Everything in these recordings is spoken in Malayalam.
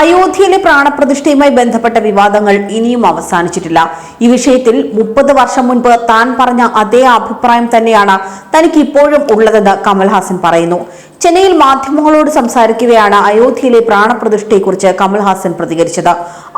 അയോധ്യയിലെ പ്രാണപ്രതിഷ്ഠയുമായി ബന്ധപ്പെട്ട വിവാദങ്ങൾ ഇനിയും അവസാനിച്ചിട്ടില്ല. ഈ വിഷയത്തിൽ മുപ്പത് വർഷം മുൻപ് താൻ പറഞ്ഞ അതേ അഭിപ്രായം തന്നെയാണ് തനിക്ക് ഇപ്പോഴും ഉള്ളതെന്ന് കമൽഹാസൻ പറയുന്നു. ചെന്നൈയിൽ മാധ്യമങ്ങളോട് സംസാരിക്കുകയാണ് അയോധ്യയിലെ പ്രാണപ്രതിഷ്ഠയെക്കുറിച്ച് കമൽഹാസൻ പ്രതികരിച്ചത്.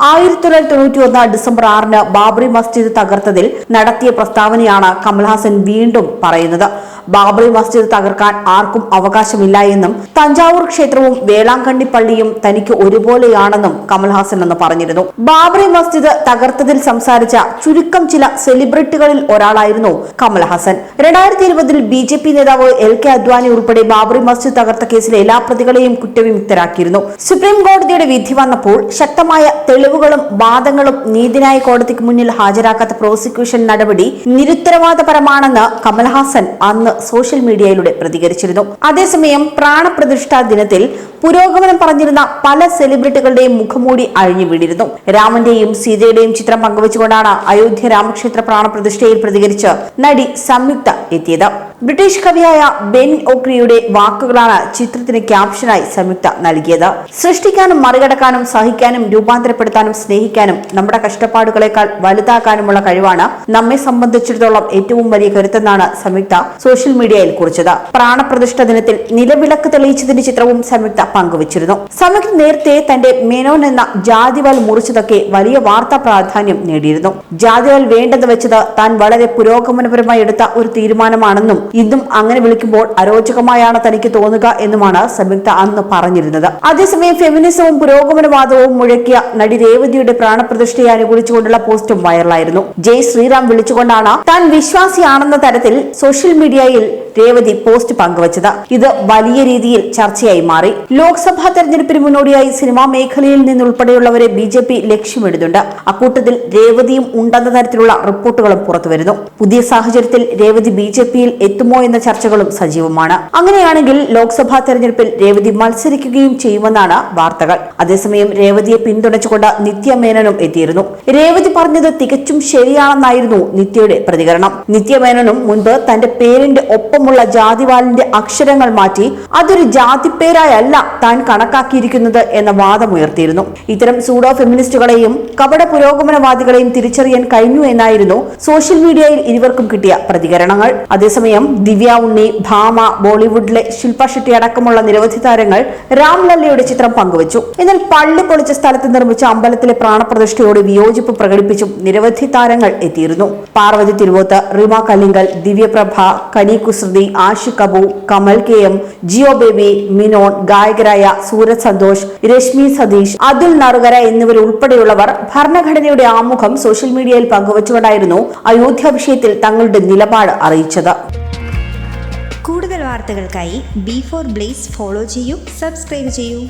ആയിരത്തി തൊള്ളായിരത്തി തൊണ്ണൂറ്റി ഒന്ന് ഡിസംബർ ആറിന് ബാബറി മസ്ജിദ് തകർത്തതിൽ നടത്തിയ പ്രസ്താവനയാണ് കമൽഹാസൻ വീണ്ടും പറയുന്നത്. ബാബറി മസ്ജിദ് തകർക്കാൻ ആർക്കും അവകാശമില്ല എന്നും തഞ്ചാവൂർ ക്ഷേത്രവും വേളാങ്കണ്ണി പള്ളിയും തനിക്ക് ഒരുപോലെയാണെന്നും കമൽഹാസൻ എന്ന് പറഞ്ഞിരുന്നു. ബാബറി മസ്ജിദ് തകർത്തതിൽ സംസാരിച്ച ചുരുക്കം ചില സെലിബ്രിറ്റികളിൽ ഒരാളായിരുന്നു കമൽഹാസൻ. രണ്ടായിരത്തി ഇരുപതിൽ ബി ജെ പി നേതാവ് എൽ കെ അദ്വാനി ഉൾപ്പെടെ ബാബറി മസ്ജിദ് തകർത്ത കേസിലെ എല്ലാ പ്രതികളെയും കുറ്റവിമുക്തരാക്കിയിരുന്നു. സുപ്രീം കോടതിയുടെ വിധി വന്നപ്പോൾ ശക്തമായ തെളിവുകളും വാദങ്ങളും നീതിന്യായ കോടതിക്ക് മുന്നിൽ ഹാജരാക്കാത്ത പ്രോസിക്യൂഷൻ നടപടി നിരുത്തരവാദപരമാണെന്ന് കമൽഹാസൻ അന്ന് സോഷ്യൽ മീഡിയയിലൂടെ പ്രതികരിച്ചിരുന്നു. അതേസമയം പ്രാണപ്രതിഷ്ഠാ ദിനത്തിൽ പുരോഗമനം പറഞ്ഞിരുന്ന പല സെലിബ്രിറ്റികളുടെയും മുഖംമൂടി അഴിഞ്ഞു വീണിരുന്നു. രാമന്റെയും സീതയുടെയും ചിത്രം പങ്കുവച്ചുകൊണ്ടാണ് അയോധ്യ രാമക്ഷേത്ര പ്രാണപ്രതിഷ്ഠയിൽ പ്രതികരിച്ച് നടി സംയുക്ത എത്തിയത്. ബ്രിട്ടീഷ് കവിയായ ബെൻ ഓക്രിയുടെ വാക്കുകളാണ് ചിത്രത്തിന് ക്യാപ്ഷനായി സംയുക്ത നൽകിയത്. സൃഷ്ടിക്കാനും മറികടക്കാനും സഹിക്കാനും രൂപാന്തരപ്പെടുത്താനും സ്നേഹിക്കാനും നമ്മുടെ കഷ്ടപ്പാടുകളെക്കാൾ വലുതാക്കാനുമുള്ള കഴിവാണ് നമ്മെ സംബന്ധിച്ചിടത്തോളം ഏറ്റവും വലിയ കരുത്തെന്നാണ് സംയുക്ത സോഷ്യൽ മീഡിയയിൽ കുറിച്ചത്. പ്രാണപ്രതിഷ്ഠ ദിനത്തിൽ നിലവിളക്ക് തെളിയിച്ചതിന്റെ ചിത്രവും സംയുക്ത പങ്കുവച്ചിരുന്നു. സംയുക്ത നേരത്തെ തന്റെ മേനോൻ എന്ന ജാതിവാൽ മുറിച്ചതൊക്കെ വലിയ വാർത്താ പ്രാധാന്യം നേടിയിരുന്നു. ജാതിവാൽ വേണ്ടെന്ന് വെച്ചത് താൻ വളരെ പുരോഗമനപരമായി എടുത്ത ഒരു തീരുമാനമാണെന്നും ഇന്നും അങ്ങനെ വിളിക്കുമ്പോൾ അരോചകമായാണ് തനിക്ക് തോന്നുക എന്നുമാണ് സംയുക്ത അന്ന് പറഞ്ഞിരുന്നത്. അതേസമയം ഫെമിനിസവും പുരോഗമനവാദവും മുഴക്കിയ നടി രേവതിയുടെ പ്രാണപ്രതിഷ്ഠയെ അനുകൂലിച്ചുകൊണ്ടുള്ള പോസ്റ്റും വൈറലായിരുന്നു ജയ് ശ്രീറാം വിളിച്ചുകൊണ്ടാണ് താൻ വിശ്വാസിയാണെന്ന തരത്തിൽ സോഷ്യൽ മീഡിയയിൽ രേവതി പോസ്റ്റ് പങ്കുവച്ചത്. ഇത് വലിയ രീതിയിൽ ചർച്ചയായി മാറി. ലോക്സഭാ തെരഞ്ഞെടുപ്പിന് മുന്നോടിയായി സിനിമാ മേഖലയിൽ നിന്നുൾപ്പെടെയുള്ളവരെ ബി ജെ പി ലക്ഷ്യമിടുന്നുണ്ട്. അക്കൂട്ടത്തിൽ രേവതിയും ഉണ്ടെന്ന തരത്തിലുള്ള റിപ്പോർട്ടുകളും പുറത്തുവരുന്നു. പുതിയ സാഹചര്യത്തിൽ രേവതി ബി ജെ പിയിൽ എത്തുമോ എന്ന ചർച്ചകളും സജീവമാണ്. അങ്ങനെയാണെങ്കിൽ ലോക്സഭാ തെരഞ്ഞെടുപ്പിൽ രേവതി മത്സരിക്കുകയും ചെയ്യുമെന്നാണ് വാർത്തകൾ. അതേസമയം രേവതിയെ പിന്തുണച്ചുകൊണ്ട് നിത്യ മേനനും എത്തിയിരുന്നു. രേവതി പറഞ്ഞത് തികച്ചും ശരിയാണെന്നായിരുന്നു നിത്യയുടെ പ്രതികരണം. നിത്യ മേനനും മുൻപ് തന്റെ പേരിന്റെ ഒപ്പമുള്ള ജാതിവാലിന്റെ അക്ഷരങ്ങൾ മാറ്റി അതൊരു ജാതിപ്പേരായല്ല താൻ കണക്കാക്കിയിരിക്കുന്നത് എന്ന വാദമുയർത്തിയിരുന്നു ഇത്തരം സൂഡോ ഫെമിനിസ്റ്റുകളെയും കപട പുരോഗമനവാദികളെയും തിരിച്ചറിയാൻ കഴിഞ്ഞു എന്നായിരുന്നു സോഷ്യൽ മീഡിയയിൽ ഇരുവർക്കും കിട്ടിയ പ്രതികരണങ്ങൾ. അതേസമയം ദിവ്യ ഉണ്ണി ഭാമ ബോളിവുഡിലെ ശില്പ ഷെട്ടി അടക്കമുള്ള നിരവധി താരങ്ങൾ രാംലല്ലയുടെ ചിത്രം പങ്കുവച്ചു. എന്നാൽ പള്ളി പൊളിച്ച സ്ഥലത്ത് നിർമ്മിച്ച അമ്പലത്തിലെ പ്രാണപ്രതിഷ്ഠയോട് വിയോജിപ്പ് പ്രകടിപ്പിച്ചും നിരവധി താരങ്ങൾ എത്തിയിരുന്നു. പാർവതി തിരുവോത്ത് റിമ കല്ലിങ്കൽ ദിവ്യപ്രഭ കനി കുസൃതി ആഷിഖ് അബു കമൽ കെ എം ജിയോ ബേബി മിനോൺ ഗായകരായ സൂരജ് സന്തോഷ് രശ്മി സതീഷ് അതുൽ നറുകര എന്നിവരുൾപ്പെടെയുള്ളവർ ഭരണഘടനയുടെ ആമുഖം സോഷ്യൽ മീഡിയയിൽ പങ്കുവച്ചുകൊണ്ടായിരുന്നു അയോധ്യ വിഷയത്തിൽ തങ്ങളുടെ നിലപാട് അറിയിച്ചത്. കൂടുതൽ വാർത്തകൾക്കായി ബി ഫോർ ബ്ലേസ് ഫോളോ ചെയ്യൂ സബ്സ്ക്രൈബ് ചെയ്യൂ.